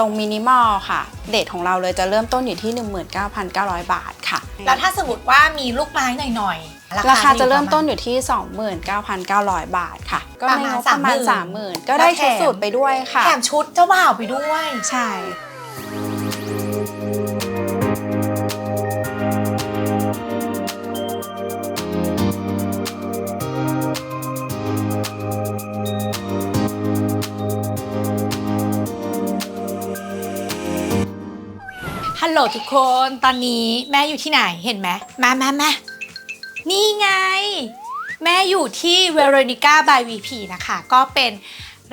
ทรงมินิมอลค่ะ เดทของเราเลยจะเริ่มต้นอยู่ที่ 19,900 บาทค่ะ แล้วถ้าสมมติว่ามีลูกไม้หน่อยๆ ราคาจะอยู่เริ่มต้นปอยู่ที่ 29,900 บาทค่ะ ก็ประในมาณงบประมาณ 30,000 30,000ก็ได้ชุดแล้วแถมสูตรไปด้วยค่ะ แถมชุดเจ้าบ่าวไปด้วย ใช่ ลโหลทุกคนตอนนี้แม่อยู่ที่ไหนเห็นไหมมามามานี่ไง แม่อยู่ที่ Veronica by VP นะคะ ก็เป็น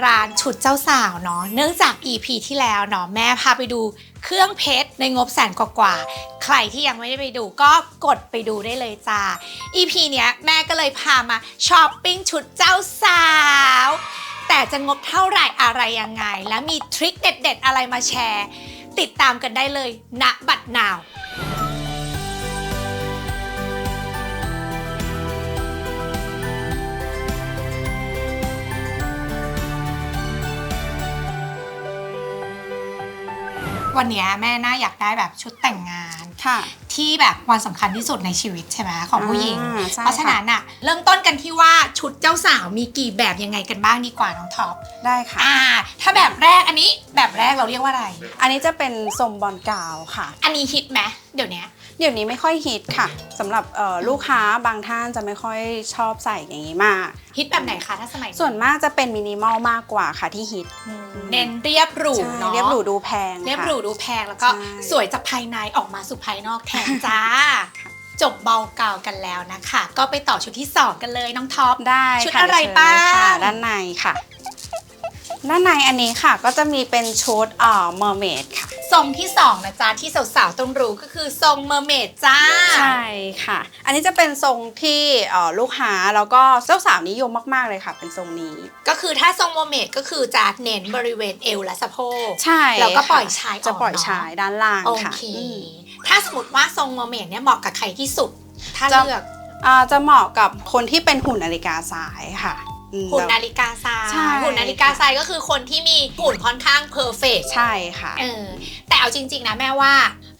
ร้านชุดเจ้าสาวเนาะเนื่องจาก EP ที่แล้วเนาะแม่พาไปดูเครื่องเพชรในงบแสนกว่าๆใครที่ยังไม่ได้ไปดูก็กดไปดูได้เลยจ้า EP เนี้ยแม่ก็เลยพามาช้อปปิ้งชุดเจ้าสาว แต่จะงบเท่าไหร่อะไรยังไง และมีทริคเด็ด ๆ อะไรมาแชร์ ติดตามกันได้เลยณบัดนาววันนี้แม่น่าอยากได้แบบชุดแต่งงาน ค่ะ ที่แบบวันสำคัญที่สุดในชีวิตใช่ไหมของผู้หญิง อ่าใช่เพราะฉะนั้นอะเริ่มต้นกันที่ว่าชุดเจ้าสาวมีกี่แบบยังไงกันบ้างดีกว่าน้องท็อปได้ค่ะ อ่า ถ้าแบบแรกอันนี้แบบแรกเราเรียกว่าอะไร อันนี้จะเป็นทรงบอลกาวค่ะ อันนี้ฮิตไหมเดี๋ยวเนี้ย เดี๋ยวนี้ไม่ค่อยฮิตค่ะสำหรับเอ่อลูกค้าบางท่านจะไม่ค่อยชอบใส่อย่างนี้มาก ฮิตแบบไหนคะถ้าสมัยส่วนมากจะเป็นมินิมอลมากกว่าค่ะที่ฮิตอืมเน้นเรียบหรูใช่เนาะเรียบหรูดูแพงเรียบค่ะหรูดูแพงแล้วก็ใช่สวยจากภายในออกมาสู่ภายนอกแทนจ้าจบเบากาวกันแล้วนะคะ ก็ไปต่อชุดที่ 2 กันเลยน้องท็อปได้ชุดค่อะไรเชิญเลยบ้างค่ะด้านในค่ะ ด้านในอันนี้ค่ะก็จะมีเป็นชุดเอ่อเมอร์เมดค่ะ ทรงที่2นะจ๊ะที่สาวๆต้องรู้ก็คือทรงเมอร์เมดจ้า ใช่ค่ะ อันนี้จะเป็นทรงที่เอ่อลูกค้าแล้วก็เจ้าสาวนิยมมากๆเลยค่ะ เป็นทรงนี้ ก็คือถ้าทรงเมอร์เมดก็คือจะเน้นบริเวณเอวและสะโพกใช่แล้วก็ค่ะปล่อยชายออกจะปล่อยเนอะชายด้านล่างโอค่ะเคอืม ถ้าสมมติว่าทรงเมอร์เมดเนี่ยเหมาะกับใครที่สุด ถ้าจะ เลือก อ่าจะเหมาะกับคนที่เป็นหุ่นนาฬิกาทรายค่ะอืม หุ่นแบบนาฬิกาทรายใช่ หุ่นนาฬิกาทรายก็คือคนที่มีหุ่นค่อนข้างเพอร์เฟกใช่ค่ะ เออแต่เอาจริง ๆ นะแม่ว่า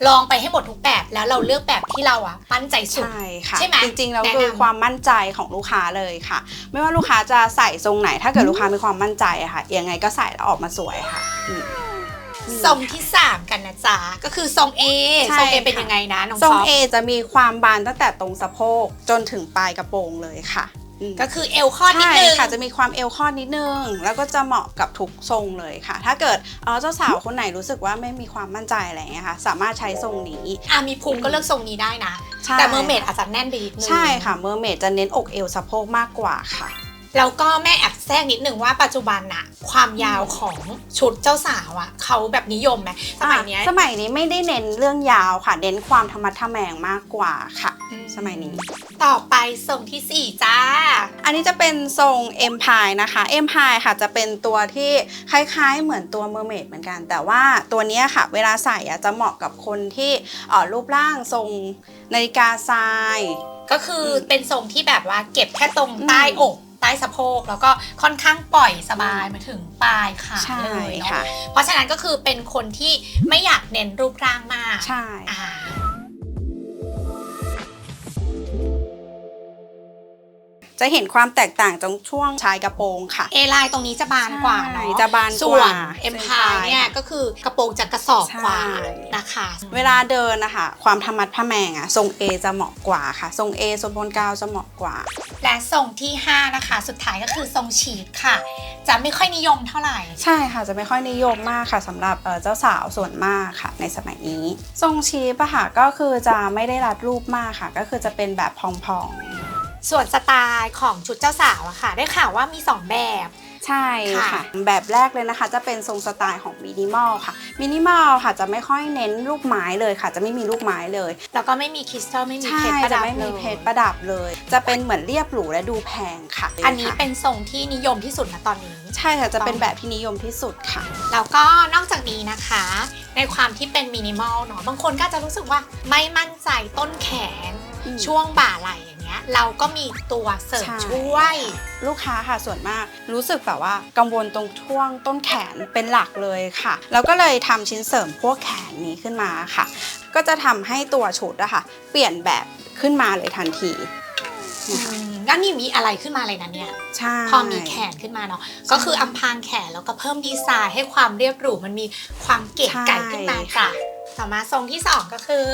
ลองไปให้หมดทุกแบบแล้วเราเลือกแบบที่เราอะมั่นใจสุด ใช่ค่ะใช่ไหมจริงๆแล้วแนะนำ คือความมั่นใจของลูกค้าเลยค่ะ ไม่ว่าลูกค้าจะใส่ทรงไหน ถ้าเกิดลูกค้ามีความมั่นใจอะค่ะยังไงก็ใส่แล้วออกมาสวยค่ะอืม ทรงที่ 3 กันนะจ๊ะ ก็คือทรง A ใช่ทรง A ค่ะ เป็นยังไงนะน้องทรง ท็อป A จะมีความบานตั้งแต่ตรงสะโพกจนถึงปลายกระโปรงเลยค่ะอืม ก็คือเอวคอดนิดใช่นึงค่ะจะมีความเอวคอดนิดนึง แล้วก็จะเหมาะกับทุกทรงเลยค่ะ ถ้าเกิดเอ่อเจ้าสาวคนไหนรู้สึกว่าไม่มีความมั่นใจอะไรอย่างเงี้ยค่ะ สามารถใช้ทรงนี้อะมีพุงก็เลือกทรงนี้ได้นะใช่แต่เมอร์เมดอาจจะแน่นไปนิดนึงใช่ค่ะเมอร์เมดจะเน้นอกเอวสะโพกมากกว่าค่ะ แล้วก็แม่แอบแทรกนิดนึงว่าปัจจุบันน่ะความยาวของชุดเจ้าสาวอะเขาแบบนิยมไหมสมัยเนี้ยอะสมัยนี้ไม่ได้เน้นเรื่องยาวค่ะ เน้นความธรรมะทะแมงมากกว่าค่ะ อืม สมัยนี้ ต่อไปทรงที่ 4 จ้า อันนี้จะเป็นทรง Empire นะคะ Empire ค่ะจะเป็นตัวที่คล้ายๆ เหมือนตัว Mermaid เหมือนกัน แต่ว่าตัวเนี้ยค่ะ เวลาใส่อะจะเหมาะกับคนที่เอ่อรูปร่างทรงนาฬิกาทราย ก็คือเป็นทรงที่แบบว่าเก็บแค่ตรงอืมใต้อก ใต้สะโพกแล้วก็ค่อนข้างปล่อยสบายมาถึงปลายขาใช่เลยเนาะค่ะ เพราะฉะนั้นก็คือเป็นคนที่ไม่อยากเน้นรูปร่างมากใช่ อ่าจะเห็นความแตกต่างตรงช่วงชายกระโปรงค่ะเอไลน์ตรงนี้จะบานกว่าเนาะ ใช่จะบานกว่าส่วนเอ็มเส้นพาปลายเนี่ยก็คือกระโปรงจะกระสอบกว่าใช่ นะคะเวลาเดินนะคะ ความธรรมัดพะแมงอะทรง A จะเหมาะกว่าค่ะ ทรง A ทรงบนกาวจะเหมาะกว่า และทรงที่ 5 นะคะ สุดท้ายก็คือทรงฉีดค่ะ จะไม่ค่อยนิยมเท่าไหร่ ใช่ค่ะจะไม่ค่อยนิยมมากค่ะสำหรับเอ่อเจ้าสาวส่วนมากค่ะ ในสมัยนี้ ทรงชีปะค่ะก็คือจะไม่ได้รัดรูปมากค่ะ ก็คือจะเป็นแบบพองส่วนสไตล์ของชุดเจ้าสาวอะค่ะ ได้ข่าวว่ามี 2 แบบๆ ใช่ค่ะค่ะ แบบแรกเลยนะคะ จะเป็นทรงสไตล์ของมินิมอลค่ะมินิมอลค่ะจะไม่ค่อยเน้นลูกไม้เลยค่ะ จะไม่มีลูกไม้เลย แล้วก็ไม่มีคริสตัลไม่มีใช่เพชรประจะดับไม่มีลยเพชรประดับเลย จะเป็นเหมือนเรียบหรูและดูแพงค่ะ อันนี้ค่ะเป็นทรงที่นิยมที่สุดนะตอนนี้ ใช่ค่ะจะเป็นแบบที่นิยมที่สุดค่ะ แล้วก็นอกจากนี้นะคะ ในความที่เป็นมินิมอลเนาะบางคนก็อาจจะรู้สึกว่าไม่มั่นใจต้นแขนอืมช่วงบ่าไหล่อย่าง เงี้ยเงี้ยเราก็มีตัวเสริมใช่ ช่วย ลูกค้าค่ะส่วนมากรู้สึกแบบว่ากังวลตรงช่วงต้นแขนเป็นหลักเลยค่ะ แล้วก็เลยทำชิ้นเสริมพวกแขนนี้ขึ้นมาค่ะ ก็จะทำให้ตัวชุดอะค่ะ เปลี่ยนแบบขึ้นมาเลยทันทีนะคะอืมงั้นนี่มีอะไรขึ้นมาเลยนะเนี่ย ใช่พอมีแขนขึ้นมาเนาะก็คืออำพรางแขนแล้วก็เพิ่มดีไซน์ให้ความเรียบหรูมันมีความเก๋ไก่ขึ้นมาจ้ะต่อมาทรงที่สองก็คือ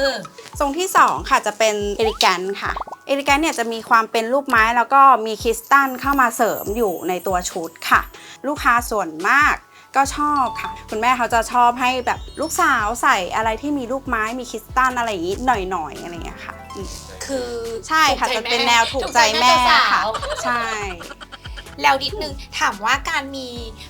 ทรงที่2ค่ะจะเป็นเอลิแกนค่ะ เอลิแกนเนี่ยจะมีความเป็นรูปไม้แล้วก็มีคริสตัลเข้ามาเสริมอยู่ในตัวชุดค่ะ ลูกค้าส่วนมากก็ชอบค่ะ คุณแม่เขาจะชอบให้แบบลูกสาวใส่อะไรที่มีลูกไม้มีคริสตัลอะไรอย่างนี้หน่อยๆอะไรอย่างเงี้ยค่ะอืมคือใช่ค่ะถูจะกใจเป็นม่แนวถูกใจแม่ถูกใจค่ะเจ้าสาวใช่แล้วนิดนึงถามว่าการมี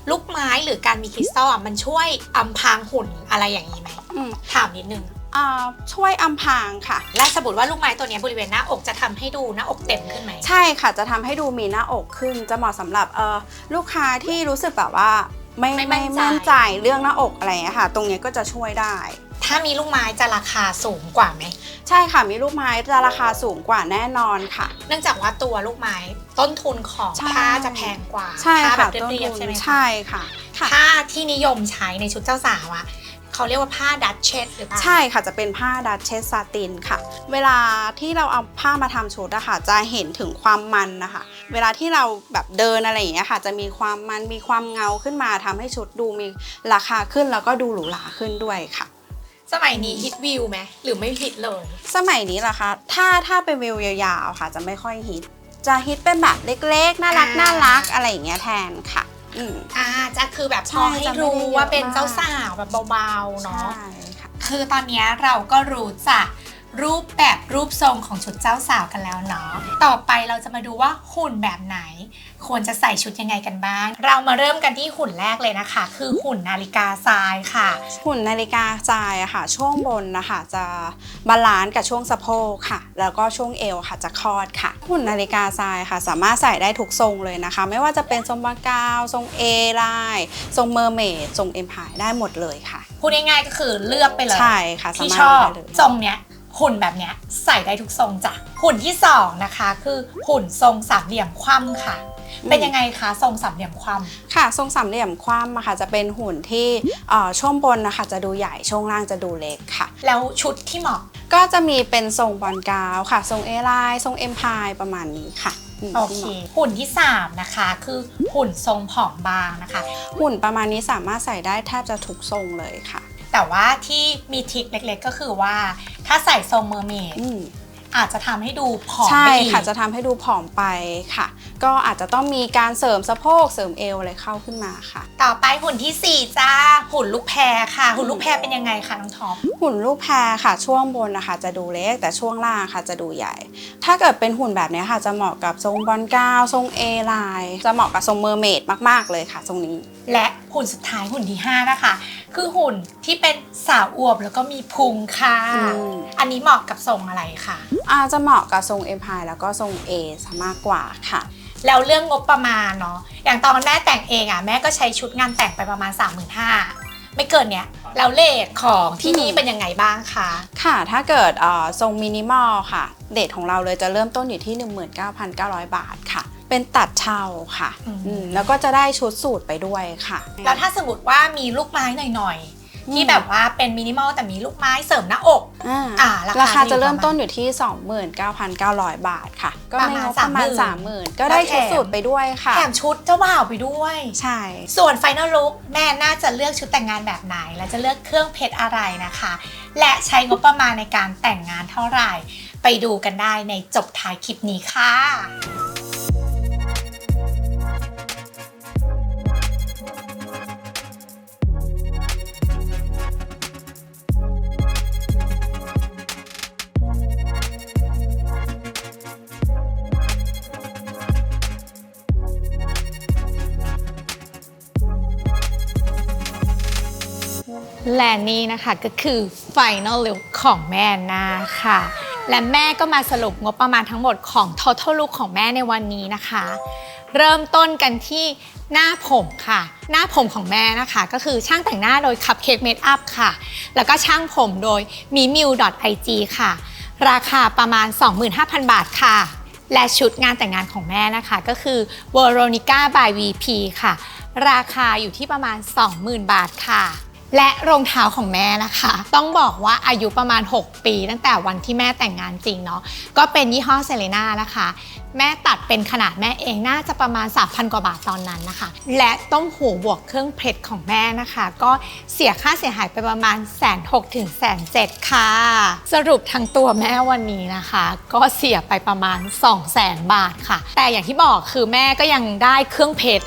ลูกไม้หรือการมีคริสตัลอะมันช่วยอำพรางหุ่นอะไรอย่างนี้ไหมอืมถามนิดนึง อ่าช่วยอำพรางค่ะ และสมมติว่าลูกไม้ตัวเนี้ยบริเวณหน้าอกจะทำให้ดูหน้าอกเต็มขึ้นไหม ใช่ค่ะจะทำให้ดูมีหน้าอกขึ้น จะเหมาะสำหรับเอ่อลูกค้าที่รู้สึกแบบว่า ไม่ไม่ไม่มั่นใจ มั่นใจเรื่องหน้าอกอะไรอย่างเงี้ยค่ะ ตรงเนี้ยก็จะช่วยได้ ถ้ามีลูกไม้จะราคาสูงกว่าไหม ใช่ค่ะมีลูกไม้จะราคาสูงกว่าแน่นอนค่ะ เนื่องจากว่าตัวลูกไม้ต้นทุนของใช่ ผ้าจะแพงกว่าใช่ผ้าแบค่ะบต้นเรียบทุๆใช่นไหมคะใช่ค่ะ ค่ะ ผ้าที่นิยมใช้ในชุดเจ้าสาวอะ เขาเรียกว่าผ้าดัตเชสหรือเปล่า ใช่ค่ะจะเป็นผ้าดัชเชสซาตินค่ะ เวลาที่เราเอาผ้ามาทำชุดอะค่ะ จะเห็นถึงความมันนะคะ เวลาที่เราแบบเดินอะไรอย่างเงี้ยค่ะ จะมีความมันมีความเงาขึ้นมาทำให้ชุดดูมีราคาขึ้นแล้วก็ดูหรูหราขึ้นด้วยค่ะสมัยนี้ฮิตวิวไหมหรือไม่ฮิตเลย สมัยนี้ล่ะคะถ้าถ้าเป็นวิวยาวๆค่ะ จะไม่ค่อยฮิต จะฮิตเป็นแบบเล็กๆ น่ารักอ่าน่ารักอะไรอย่างเงี้ยแทนค่ะ อืม อ่าจะคือแบบพใช่อให้จะไม่รู้ได้เยอะว่าเป็นมาก เจ้าสาวแบบเบาๆเนาะ ใช่ค่ะ คือตอนเนี้ยเราก็รู้จักรูปแบบรูปทรงของชุดเจ้าสาวกันแล้วเนาะ ต่อไปเราจะมาดูว่าหุ่นแบบไหน ควรจะใส่ชุดยังไงกันบ้าง เรามาเริ่มกันที่หุ่นแรกเลยนะคะ คือหุ่นนาฬิกาทรายค่ะ หุ่นนาฬิกาทรายอะค่ะ ช่วงบนนะคะจะบาลานซ์กับช่วงสะโพกค่ะ แล้วก็ช่วงเอวค่ะจะคลอดค่ะ หุ่นนาฬิกาทรายค่ะ สามารถใส่ได้ทุกทรงเลยนะคะ ไม่ว่าจะเป็นทรงบากาวทรงเอไลน์ทรงเมอร์เมดทรงเอ็มพายได้หมดเลยค่ะพูดง่ายๆก็คือเลือกไปเลยใช่ค่ะสาที่มารถชอบเลือกได้เลยทรงเนี้ยหุ่นแบบเนี้ยใส่ได้ทุกทรงจ้ะหุ่นที่สองนะคะ คือหุ่นทรงสามเหลี่ยมคว่ำค่ะ เป็นยังไงคะทรงสามเหลี่ยมคว่ำค่ะ ทรงสามเหลี่ยมคว่ำอะค่ะจะเป็นหุ่นที่เอ่อช่วงบนนะคะจะดูใหญ่ช่วงล่างจะดูเล็กค่ะ แล้วชุดที่เหมาะก็จะมีเป็นทรงบอลกาวค่ะ ทรงเอไลน์ทรงเอ็มพายประมาณนี้ค่ะมโอเคหุ่นที่ 3 นะคะคือหุ่นทรงผอมบางนะคะ หุ่นประมาณนี้สามารถใส่ได้แทบจะทุกทรงเลยค่ะ แต่ว่าที่มีทริคเล็กๆก็คือว่า ถ้าใส่ทรงเมอร์เมด อืมอาจจะทำให้ดูผอมใช่ไปอีกค่ะจะทำให้ดูผอมไปค่ะ ก็อาจจะต้องมีการเสริมสะโพกเสริมเอวอะไรเข้าขึ้นมาค่ะ ต่อไปหุ่นที่ 4 จ้า หุ่นลูกแพรค่ะ หุ่นลูกแพรเป็นยังไงคะน้องท็อปหุ่นลูกแพรค่ะ ช่วงบนนะคะจะดูเล็กแต่ช่วงล่างค่ะจะดูใหญ่ ถ้าเกิดเป็นหุ่นแบบนี้ค่ะจะเหมาะกับทรงบอลกาวทรงเอไลน์จะเหมาะกับทรงเมอร์เมดมากๆเลยค่ะ ทรงนี้และ หุ่นสุดท้ายหุ่นที่5นะคะ คือหุ่นที่เป็นสาวอวบแล้วก็มีพุงค่ะ อืม อันนี้เหมาะกับทรงอะไรคะอาจจะเหมาะกับทรงเอ็มพายแล้วก็ทรงเอซะมากกว่าค่ะ แล้วเรื่องงบประมาณเนาะอย่างตอนแม่แต่งเองอะ่ะแม่ก็ใช้ชุดงานแต่งไปประมาณ 3 5 0 0 0ไม่เกินเนี้ยแล้วเลทของที่นี่อืมเป็นยังไงบ้างคะ ค่ะ ถ้าเกิดเอ่อทรงมินิมอลค่ะ เดทของเราเลยจะเริ่มต้นอยู่ที่ 19,900 บาทค่ะ เป็นตัดเช่าค่ะอืมอืมแล้วก็จะได้ชุดสูตรไปด้วยค่ะ แล้วถ้าสมมติว่ามีลูกไม้หน่อยอืมๆที่แบบว่าเป็นมินิมอลแต่มีลูกไม้เสริมหน้าอกอ่าอ่าราคาราคาจะอยู่จะเริ่มประมาณต้นอยู่ที่ 29,900 บาทค่ะ ก็ในงบประมาณประมาณ 30,000 ก็ได้ชุดสูตรไปด้วยค่ะแถมชุดเจ้าบ่าวไปด้วย ใช่ ส่วนไฟน a ลลุ k แม่น่าจะเลือกชุดแต่งงานแบบไหน และจะเลือกเครื่องเพชรอะไรนะคะ และใช้งบประมาณในการแต่งงานเท่าไหร่ ไปดูกันได้ในจบท้ายคลิปนี้ค่ะ และนี่นะคะก็คือ Final Look ของแม่นาค่ะ และแม่ก็มาสรุปงบประมาณทั้งหมดของ Total Look ของแม่ในวันนี้นะคะ เริ่มต้นกันที่หน้าผมค่ะ หน้าผมของแม่นะคะ ก็คือช่างแต่งหน้าโดย Cupcake Makeup ค่ะ แล้วก็ช่างผมโดย m i m i w .ig ค่ะ ราคาประมาณ 25,000 บาทค่ะ และชุดงานแต่งงานของแม่นะคะก็คือ Veronica by VP ค่ะ ราคาอยู่ที่ประมาณ 20,000 บาทค่ะ และรองเท้าของแม่นะคะ ต้องบอกว่าอายุประมาณ 6 ปี ตั้งแต่วันที่แม่แต่งงานจริงเนาะก็เป็นยี่ห้อเซเลน่านะคะ แม่ตัดเป็นขนาดแม่เองน่าจะประมาณ 3,000 กว่าบาทตอนนั้นนะคะ และต้มหูบวกเครื่องเพชรของแม่นะคะ ก็เสียค่าเสียหายไปประมาณแสนหถึงแสนเจ็ดค่ะ สรุปทั้งตัวแม่วันนี้นะคะ ก็เสียไปประมาณ 2 0 0แสนบาทค่ะ แต่อย่างที่บอกคือแม่ก็ยังได้เครื่องเพชร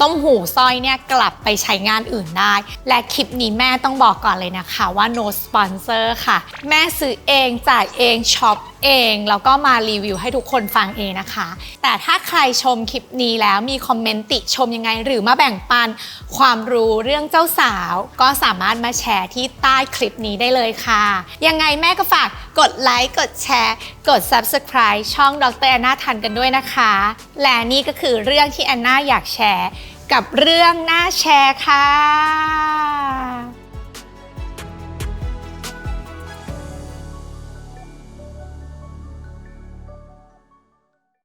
ต้มหูสร้อยเนี่ยกลับไปใช้งานอื่นได้ และคลิปนี้แม่ต้องบอกก่อนเลยนะคะว่า no sponsor ค่ะ แม่ซื้อเองจ่ายเองช็อปเองแล้วก็มารีวิวให้ทุกคนฟังเองนะคะ แต่ถ้าใครชมคลิปนี้แล้วมีคอมเมนต์ติชมยังไง หรือมาแบ่งปันความรู้เรื่องเจ้าสาว ก็สามารถมาแชร์ที่ใต้คลิปนี้ได้เลยค่ะ ยังไงแม่ก็ฝากกดไลค์กดแชร์กด subscribe ช่องดรแอนนาทันกันด้วยนะคะ และนี่ก็คือเรื่องที่แอนนาอยากแชร์ กับเรื่องน่าแชร์ค่ะ